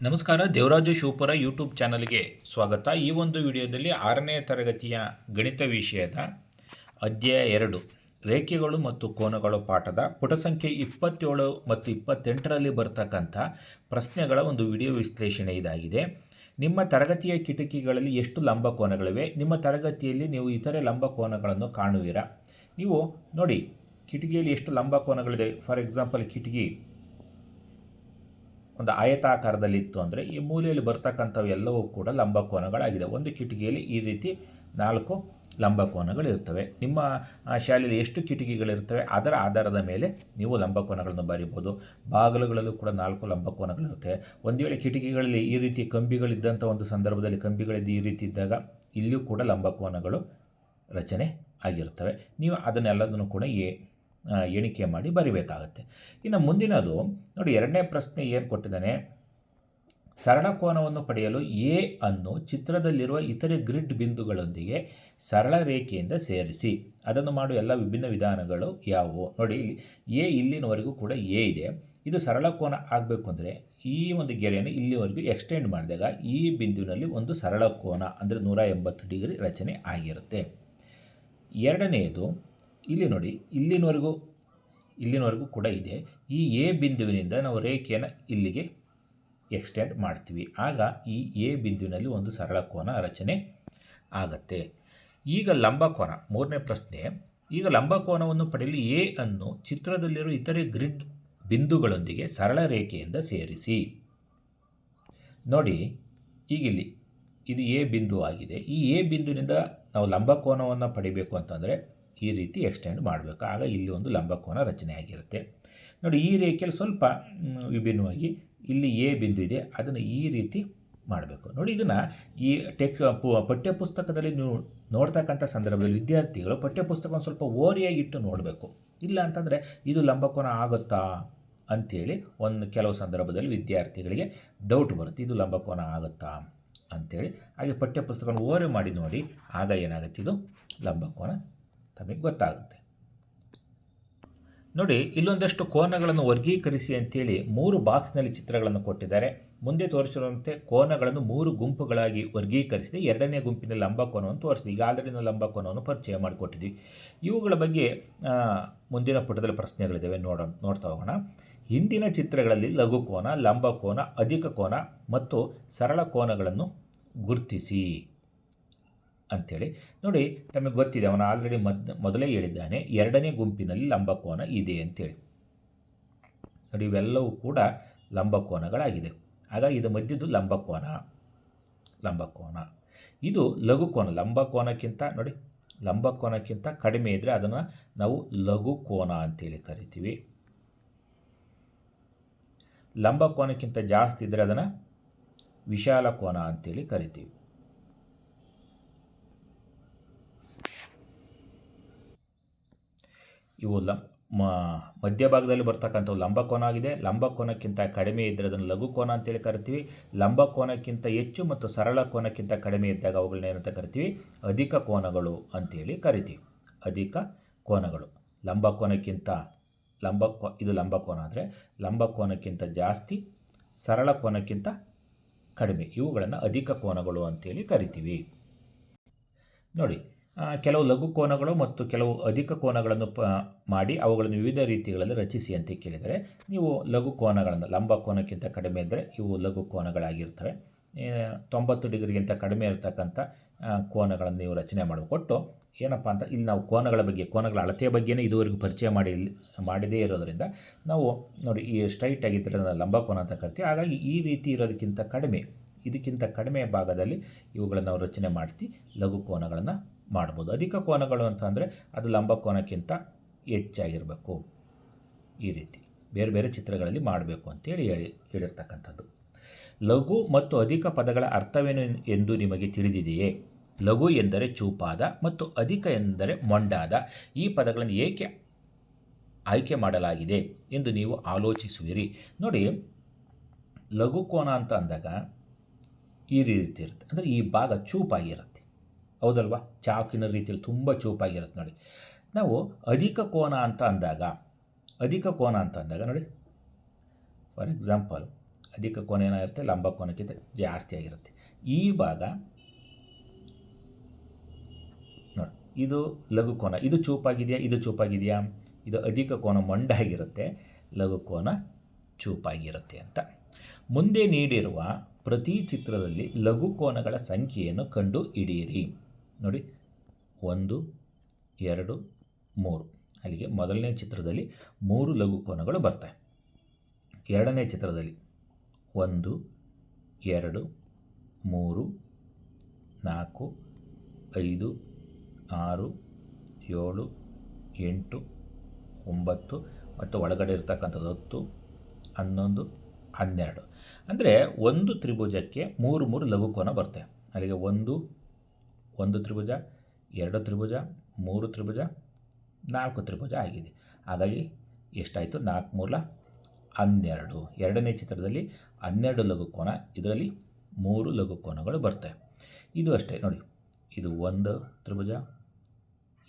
ನಮಸ್ಕಾರ, ದೇವರಾಜು ಶಿವಪುರ ಯೂಟ್ಯೂಬ್ ಚಾನಲ್ಗೆ ಸ್ವಾಗತ. ಈ ಒಂದು ವಿಡಿಯೋದಲ್ಲಿ ಆರನೇ ತರಗತಿಯ ಗಣಿತ ವಿಷಯದ ಅಧ್ಯಾಯ ಎರಡು, ರೇಖೆಗಳು ಮತ್ತು ಕೋನಗಳು ಪಾಠದ ಪುಟ ಸಂಖ್ಯೆ ಇಪ್ಪತ್ತೇಳು ಮತ್ತು ಇಪ್ಪತ್ತೆಂಟರಲ್ಲಿ ಬರ್ತಕ್ಕಂಥ ಪ್ರಶ್ನೆಗಳ ಒಂದು ವಿಡಿಯೋ ವಿಶ್ಲೇಷಣೆ ಇದಾಗಿದೆ. ನಿಮ್ಮ ತರಗತಿಯ ಕಿಟಕಿಗಳಲ್ಲಿ ಎಷ್ಟು ಲಂಬ ಕೋನಗಳಿವೆ? ನಿಮ್ಮ ತರಗತಿಯಲ್ಲಿ ನೀವು ಇತರೆ ಲಂಬ ಕೋನಗಳನ್ನು ಕಾಣುವಿರಾ? ನೀವು ನೋಡಿ, ಕಿಟಕಿಯಲ್ಲಿ ಎಷ್ಟು ಲಂಬ ಕೋನಗಳಿದೆ? ಫಾರ್ ಎಕ್ಸಾಂಪಲ್ ಕಿಟಕಿ ಒಂದು ಆಯತಾಕಾರದಲ್ಲಿತ್ತು ಅಂದರೆ ಈ ಮೂಲೆಯಲ್ಲಿ ಬರ್ತಕ್ಕಂಥವು ಎಲ್ಲವೂ ಕೂಡ ಲಂಬಕೋನಗಳಾಗಿದೆ ಒಂದು ಕಿಟಕಿಯಲ್ಲಿ ಈ ರೀತಿ ನಾಲ್ಕು ಲಂಬಕೋನಗಳಿರ್ತವೆ ನಿಮ್ಮ ಶಾಲೆಯಲ್ಲಿ ಎಷ್ಟು ಕಿಟಕಿಗಳಿರ್ತವೆ ಅದರ ಆಧಾರದ ಮೇಲೆ ನೀವು ಲಂಬಕೋನಗಳನ್ನು ಬರೀಬೋದು ಬಾಗಿಲುಗಳಲ್ಲೂ ಕೂಡ ನಾಲ್ಕು ಲಂಬಕೋನಗಳಿರ್ತವೆ ಒಂದು ವೇಳೆ ಕಿಟಕಿಗಳಲ್ಲಿ ಈ ರೀತಿ ಕಂಬಿಗಳಿದ್ದಂಥ ಒಂದು ಸಂದರ್ಭದಲ್ಲಿ ಕಂಬಿಗಳಿದ್ದು ಈ ರೀತಿ ಇದ್ದಾಗ ಇಲ್ಲಿಯೂ ಕೂಡ ಲಂಬಕೋನಗಳು ರಚನೆ ಆಗಿರ್ತವೆ ನೀವು ಅದನ್ನೆಲ್ಲದನ್ನು ಕೂಡ ಎ ಎಣಿಕೆ ಮಾಡಿ ಬರಿಬೇಕಾಗತ್ತೆ. ಇನ್ನು ಮುಂದಿನದು, ನೋಡಿ ಎರಡನೇ ಪ್ರಶ್ನೆ ಏನು ಕೊಟ್ಟಿದ್ದಾನೆ? ಸರಳ ಕೋನವನ್ನು ಪಡೆಯಲು ಎ ಅನ್ನು ಚಿತ್ರದಲ್ಲಿರುವ ಇತರೆ ಗ್ರಿಡ್ ಬಿಂದುಗಳೊಂದಿಗೆ ಸರಳ ರೇಖೆಯಿಂದ ಸೇರಿಸಿ. ಅದನ್ನು ಮಾಡುವ ಎಲ್ಲ ವಿಭಿನ್ನ ವಿಧಾನಗಳು ಯಾವುವು? ನೋಡಿ, ಇಲ್ಲಿ ಎ ಇಲ್ಲಿನವರೆಗೂ ಕೂಡ ಎ ಇದೆ. ಇದು ಸರಳ ಕೋನ ಆಗಬೇಕು ಅಂದರೆ ಈ ಒಂದು ಗೆರೆಯನ್ನು ಇಲ್ಲಿವರೆಗೂ ಎಕ್ಸ್ಟೆಂಡ್ ಮಾಡಿದಾಗ ಈ ಬಿಂದುವಿನಲ್ಲಿ ಒಂದು ಸರಳ ಕೋನ ಅಂದರೆ ನೂರ ಎಂಬತ್ತು ಡಿಗ್ರಿ ರಚನೆ ಆಗಿರುತ್ತೆ. ಎರಡನೆಯದು ಇಲ್ಲಿ ನೋಡಿ, ಇಲ್ಲಿನವರೆಗೂ ಇಲ್ಲಿನವರೆಗೂ ಕೂಡ ಇದೆ. ಈ ಎ ಬಿಂದುವಿನಿಂದ ನಾವು ರೇಖೆಯನ್ನು ಇಲ್ಲಿಗೆ ಎಕ್ಸ್ಟೆಂಡ್ ಮಾಡ್ತೀವಿ. ಆಗ ಈ ಎ ಬಿಂದುವಿನಲ್ಲಿ ಒಂದು ಸರಳ ಕೋನ ರಚನೆ ಆಗತ್ತೆ. ಈಗ ಲಂಬಕೋನ ಮೂರನೇ ಪ್ರಶ್ನೆ. ಈಗ ಲಂಬಕೋನವನ್ನು ಪಡೆಯಲು ಎ ಅನ್ನು ಚಿತ್ರದಲ್ಲಿರುವ ಇತರೆ ಗ್ರಿಡ್ ಬಿಂದುಗಳೊಂದಿಗೆ ಸರಳ ರೇಖೆಯಿಂದ ಸೇರಿಸಿ. ನೋಡಿ ಈಗಿಲ್ಲಿ ಇದು ಎ ಬಿಂದು ಆಗಿದೆ ಈ ಎ ಬಿಂದುವಿನಿಂದ ನಾವು ಲಂಬಕೋನವನ್ನು ಪಡಿಬೇಕು ಅಂತಂದರೆ ಈ ರೀತಿ ಎಕ್ಸ್ಟೆಂಡ್ ಮಾಡಬೇಕು. ಆಗ ಇಲ್ಲಿ ಒಂದು ಲಂಬಕೋನ ರಚನೆ ಆಗಿರುತ್ತೆ. ನೋಡಿ, ಈ ರೇಖೆಯಲ್ಲಿ ಸ್ವಲ್ಪ ವಿಭಿನ್ನವಾಗಿ ಇಲ್ಲಿ ಎ ಬಿಂದು ಇದೆ. ಅದನ್ನು ಈ ರೀತಿ ಮಾಡಬೇಕು. ನೋಡಿ, ಇದನ್ನು ಈ ಟೆಕ್ ಪಠ್ಯಪುಸ್ತಕದಲ್ಲಿ ನೀವು ನೋಡ್ತಕ್ಕಂಥ ಸಂದರ್ಭದಲ್ಲಿ ವಿದ್ಯಾರ್ಥಿಗಳು ಪಠ್ಯಪುಸ್ತಕವನ್ನು ಸ್ವಲ್ಪ ಓರಿಯಾಗಿ ಇಟ್ಟು ನೋಡಬೇಕು. ಇಲ್ಲ ಅಂತಂದರೆ ಇದು ಲಂಬಕೋನ ಆಗುತ್ತಾ ಅಂಥೇಳಿ ಒಂದು ಕೆಲವು ಸಂದರ್ಭದಲ್ಲಿ ವಿದ್ಯಾರ್ಥಿಗಳಿಗೆ ಡೌಟ್ ಬರುತ್ತೆ. ಇದು ಲಂಬಕೋನ ಆಗುತ್ತಾ ಅಂಥೇಳಿ ಹಾಗೆ ಪಠ್ಯಪುಸ್ತಕವನ್ನು ಓರೆ ಮಾಡಿ ನೋಡಿ. ಆಗ ಏನಾಗುತ್ತೆ? ಇದು ಲಂಬಕೋನ ತಮಗೆ ಗೊತ್ತಾಗುತ್ತೆ. ನೋಡಿ, ಇಲ್ಲೊಂದಷ್ಟು ಕೋನಗಳನ್ನು ವರ್ಗೀಕರಿಸಿ ಅಂತೇಳಿ ಮೂರು ಬಾಕ್ಸ್ನಲ್ಲಿ ಚಿತ್ರಗಳನ್ನು ಕೊಟ್ಟಿದ್ದಾರೆ. ಮುಂದೆ ತೋರಿಸಿರುವಂತೆ ಕೋನಗಳನ್ನು ಮೂರು ಗುಂಪುಗಳಾಗಿ ವರ್ಗೀಕರಿಸಿದೆ. ಎರಡನೇ ಗುಂಪಿನ ಲಂಬಕೋನವನ್ನು ತೋರಿಸಿದೆ. ಈಗ ಆಲ್ರೆಡಿ ನಾವು ಲಂಬಕೋನವನ್ನು ಪರಿಚಯ ಮಾಡಿಕೊಟ್ಟಿದ್ವಿ ಇವುಗಳ ಬಗ್ಗೆ ಮುಂದಿನ ಪುಟದಲ್ಲಿ ಪ್ರಶ್ನೆಗಳಿದ್ದಾವೆ, ನೋಡೋಣ, ನೋಡ್ತಾ ಹೋಗೋಣ. ಹಿಂದಿನ ಚಿತ್ರಗಳಲ್ಲಿ ಲಘುಕೋನ ಲಂಬಕೋನ ಅಧಿಕ ಕೋನ ಮತ್ತು ಸರಳ ಕೋನಗಳನ್ನು ಗುರುತಿಸಿ. ಅಂಥೇಳಿ ನೋಡಿ, ತಮಗೆ ಗೊತ್ತಿದೆ, ಅವನು ಆಲ್ರೆಡಿ ಮದ್, ಮೊದಲೇ ಹೇಳಿದ್ದಾನೆ, ಎರಡನೇ ಗುಂಪಿನಲ್ಲಿ ಲಂಬಕೋನ ಇದೆ ಅಂತೇಳಿ. ನೋಡಿ, ಇವೆಲ್ಲವೂ ಕೂಡ ಲಂಬಕೋನಗಳಾಗಿದೆ. ಆಗ ಇದು ಮಧ್ಯದ್ದು ಲಂಬಕೋನ ಲಂಬಕೋನ. ಇದು ಲಘುಕೋನ, ಲಂಬಕೋನಕ್ಕಿಂತ, ನೋಡಿ, ಲಂಬಕೋನಕ್ಕಿಂತ ಕಡಿಮೆ ಇದ್ದರೆ ಅದನ್ನು ನಾವು ಲಘುಕೋನ ಅಂತೇಳಿ ಕರಿತೀವಿ. ಲಂಬಕೋನಕ್ಕಿಂತ ಜಾಸ್ತಿ ಇದ್ದರೆ ಅದನ್ನು ವಿಶಾಲ ಕೋನ ಅಂತೇಳಿ ಕರಿತೀವಿ. ಇವು ಲ ಮಧ್ಯಭಾಗದಲ್ಲಿ ಬರ್ತಕ್ಕಂಥವು ಲಂಬಕೋನ ಆಗಿದೆ. ಲಂಬಕೋನಕ್ಕಿಂತ ಕಡಿಮೆ ಇದ್ದರೆ ಅದನ್ನು ಲಘುಕೋನ ಅಂತೇಳಿ ಕರಿತೀವಿ. ಲಂಬಕೋನಕ್ಕಿಂತ ಹೆಚ್ಚು ಮತ್ತು ಸರಳ ಕೋನಕ್ಕಿಂತ ಕಡಿಮೆ ಇದ್ದಾಗ ಅವುಗಳನ್ನ ಏನಂತ ಕರಿತೀವಿ? ಅಧಿಕ ಕೋನಗಳು ಅಂತೇಳಿ ಕರಿತೀವಿ. ಅಧಿಕ ಕೋನಗಳು. ಲಂಬಕೋನಕ್ಕಿಂತ ಲಂಬ ಇದು ಲಂಬಕೋನ ಅಂದರೆ ಲಂಬಕೋನಕ್ಕಿಂತ ಜಾಸ್ತಿ, ಸರಳ ಕೋನಕ್ಕಿಂತ ಕಡಿಮೆ ಇವುಗಳನ್ನು ಅಧಿಕ ಕೋನಗಳು ಅಂತೇಳಿ ಕರಿತೀವಿ. ನೋಡಿ ಕೆಲವು ಲಘು ಕೋನಗಳು ಮತ್ತು ಕೆಲವು ಅಧಿಕ ಕೋನಗಳನ್ನು ಪ, ಮಾಡಿ ಅವುಗಳನ್ನು ವಿವಿಧ ರೀತಿಗಳಲ್ಲಿ ರಚಿಸಿ ಅಂತ ಕೇಳಿದರೆ, ನೀವು ಲಘು ಕೋನಗಳನ್ನು, ಲಂಬ ಕೋನಕ್ಕಿಂತ ಕಡಿಮೆ ಇದ್ದರೆ ಇವು ಲಘು ಕೋನಗಳಾಗಿರ್ತವೆ. ತೊಂಬತ್ತು ಡಿಗ್ರಿಗಿಂತ ಕಡಿಮೆ ಇರತಕ್ಕಂಥ ಕೋನಗಳನ್ನು ನೀವು ರಚನೆ ಮಾಡಿಕೊಟ್ಟು ಏನಪ್ಪ ಅಂತ, ಇಲ್ಲಿ ನಾವು ಕೋನಗಳ ಬಗ್ಗೆ, ಕೋನಗಳ ಅಳತೆಯ ಬಗ್ಗೆನೇ ಇದುವರೆಗೂ ಪರಿಚಯ ಮಾಡಿ, ಮಾಡದೇ ಇರೋದರಿಂದ ನಾವು ನೋಡಿ ಈ ಸ್ಟ್ರೈಟ್ ಆಗಿದ್ದರೆ ಅದನ್ನು ಲಂಬ ಕೋನ ಅಂತ ಕರಿತೀವಿ. ಹಾಗಾಗಿ ಈ ರೀತಿ ಇರೋದಕ್ಕಿಂತ ಕಡಿಮೆ, ಇದಕ್ಕಿಂತ ಕಡಿಮೆ ಭಾಗದಲ್ಲಿ ಇವುಗಳನ್ನು ನಾವು ರಚನೆ ಮಾಡ್ತಿ ಲಘು ಕೋನಗಳನ್ನು ಮಾಡ್ಬೋದು. ಅಧಿಕ ಕೋನಗಳು ಅಂತಂದರೆ ಅದು ಲಂಬ ಕೋನಕ್ಕಿಂತ ಹೆಚ್ಚಾಗಿರಬೇಕು. ಈ ರೀತಿ ಬೇರೆ ಬೇರೆ ಚಿತ್ರಗಳಲ್ಲಿ ಮಾಡಬೇಕು ಅಂತೇಳಿ ಹೇಳಿ ಹೇಳಿರ್ತಕ್ಕಂಥದ್ದು. ಲಘು ಮತ್ತು ಅಧಿಕ ಪದಗಳ ಅರ್ಥವೇನು ಎಂದು ನಿಮಗೆ ತಿಳಿದಿದೆಯೇ? ಲಘು ಎಂದರೆ ಚೂಪಾದ ಮತ್ತು ಅಧಿಕ ಎಂದರೆ ಮೊಂಡಾದ. ಈ ಪದಗಳನ್ನು ಏಕೆ ಆಯ್ಕೆ ಮಾಡಲಾಗಿದೆ ಎಂದು ನೀವು ಆಲೋಚಿಸುವಿರಿ. ನೋಡಿ, ಲಘು ಕೋನ ಅಂತ ಅಂದಾಗ ಈ ರೀತಿ ಇರುತ್ತೆ. ಅಂದರೆ ಈ ಭಾಗ ಚೂಪಾಗಿರುತ್ತೆ. ಹೌದಲ್ವಾ? ಚಾಕಿನ ರೀತಿಯಲ್ಲಿ ತುಂಬ ಚೂಪಾಗಿರುತ್ತೆ ನೋಡಿ. ನಾವು ಅಧಿಕ ಕೋನ ಅಂತ ಅಂದಾಗ, ಅಧಿಕ ಕೋನ ಅಂತ ಅಂದಾಗ ನೋಡಿ. ಫಾರ್ ಎಕ್ಸಾಂಪಲ್ ಅಧಿಕ ಕೋನ ಏನಾಗಿರುತ್ತೆ? ಲಂಬ ಕೋನಕ್ಕಿಂತ ಜಾಸ್ತಿ ಆಗಿರುತ್ತೆ. ಈ ಭಾಗ ನೋಡಿ, ಇದು ಲಘು ಕೋನ. ಇದು ಚೂಪಾಗಿದೆಯಾ? ಇದು ಚೂಪಾಗಿದೆಯಾ? ಇದು ಅಧಿಕ ಕೋನ ಮೊಂಡಾಗಿರುತ್ತೆ, ಲಘು ಕೋನ ಚೂಪಾಗಿರುತ್ತೆ ಅಂತ. ಮುಂದೆ ನೀಡಿರುವ ಪ್ರತಿ ಚಿತ್ರದಲ್ಲಿ ಲಘು ಕೋನಗಳ ಸಂಖ್ಯೆಯನ್ನು ಕಂಡು ಹಿಡಿಯಿರಿ. ನೋಡಿ, ಒಂದು, ಎರಡು, ಮೂರು. ಅಲ್ಲಿಗೆ ಮೊದಲನೇ ಚಿತ್ರದಲ್ಲಿ ಮೂರು ಲಘು ಕೋನಗಳು ಬರ್ತವೆ ಎರಡನೇ ಚಿತ್ರದಲ್ಲಿ ಒಂದು, ಎರಡು, ಮೂರು, ನಾಲ್ಕು, ಐದು, ಆರು, ಏಳು, ಎಂಟು, ಒಂಬತ್ತು, ಮತ್ತು ಒಳಗಡೆ ಇರ್ತಕ್ಕಂಥದ್ದು ಹತ್ತು, ಹನ್ನೊಂದು, ಹನ್ನೆರಡು. ಅಂದರೆ ಒಂದು ತ್ರಿಭುಜಕ್ಕೆ ಮೂರು ಮೂರು ಲಘುಕೋನ ಬರ್ತವೆ ಅಲ್ಲಿಗೆ ಒಂದು ಒಂದು ತ್ರಿಭುಜ, ಎರಡು ತ್ರಿಭುಜ, ಮೂರು ತ್ರಿಭುಜ, ನಾಲ್ಕು ತ್ರಿಭುಜ ಆಗಿದೆ. ಹಾಗಾಗಿ ಎಷ್ಟಾಯಿತು? ನಾಲ್ಕು ಮೂಲ ಹನ್ನೆರಡು. ಎರಡನೇ ಚಿತ್ರದಲ್ಲಿ ಹನ್ನೆರಡು ಲಘುಕೋನ, ಇದರಲ್ಲಿ ಮೂರು ಲಘುಕೋನಗಳು ಬರ್ತವೆ. ಇದು ಅಷ್ಟೇ, ನೋಡಿ. ಇದು ಒಂದು ತ್ರಿಭುಜ,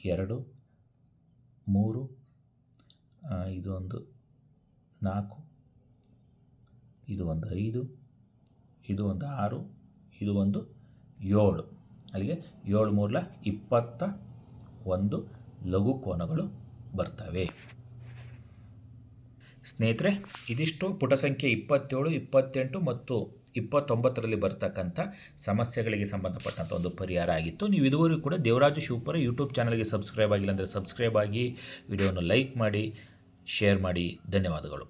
ಎರಡು, ಮೂರು ಇದೊಂದು ನಾಲ್ಕು, ಇದು ಒಂದು ಐದು, ಇದು ಒಂದು ಆರು, ಇದು ಒಂದು ಏಳು. ಅಲ್ಲಿಗೆ ಏಳು ಮೂರಲ ಇಪ್ಪತ್ತ ಒಂದು ಲಘು ಕೋನಗಳು ಬರ್ತವೆ. ಸ್ನೇಹಿತರೆ, ಇದಿಷ್ಟು ಪುಟ ಸಂಖ್ಯೆ ಇಪ್ಪತ್ತೇಳು, ಇಪ್ಪತ್ತೆಂಟು ಮತ್ತು ಇಪ್ಪತ್ತೊಂಬತ್ತರಲ್ಲಿ ಬರ್ತಕ್ಕಂಥ ಸಮಸ್ಯೆಗಳಿಗೆ ಸಂಬಂಧಪಟ್ಟಂಥ ಒಂದು ಪರಿಹಾರ ಆಗಿತ್ತು. ನೀವು ಇದುವರೆಗೂ ಕೂಡ ದೇವರಾಜು ಶಿವಪುರ ಯೂಟ್ಯೂಬ್ ಚಾನಲ್ಗೆ ಸಬ್ಸ್ಕ್ರೈಬ್ ಆಗಿಲ್ಲ ಅಂದರೆ ಸಬ್ಸ್ಕ್ರೈಬ್ ಆಗಿ, ವಿಡಿಯೋವನ್ನು ಲೈಕ್ ಮಾಡಿ, ಶೇರ್ ಮಾಡಿ. ಧನ್ಯವಾದಗಳು.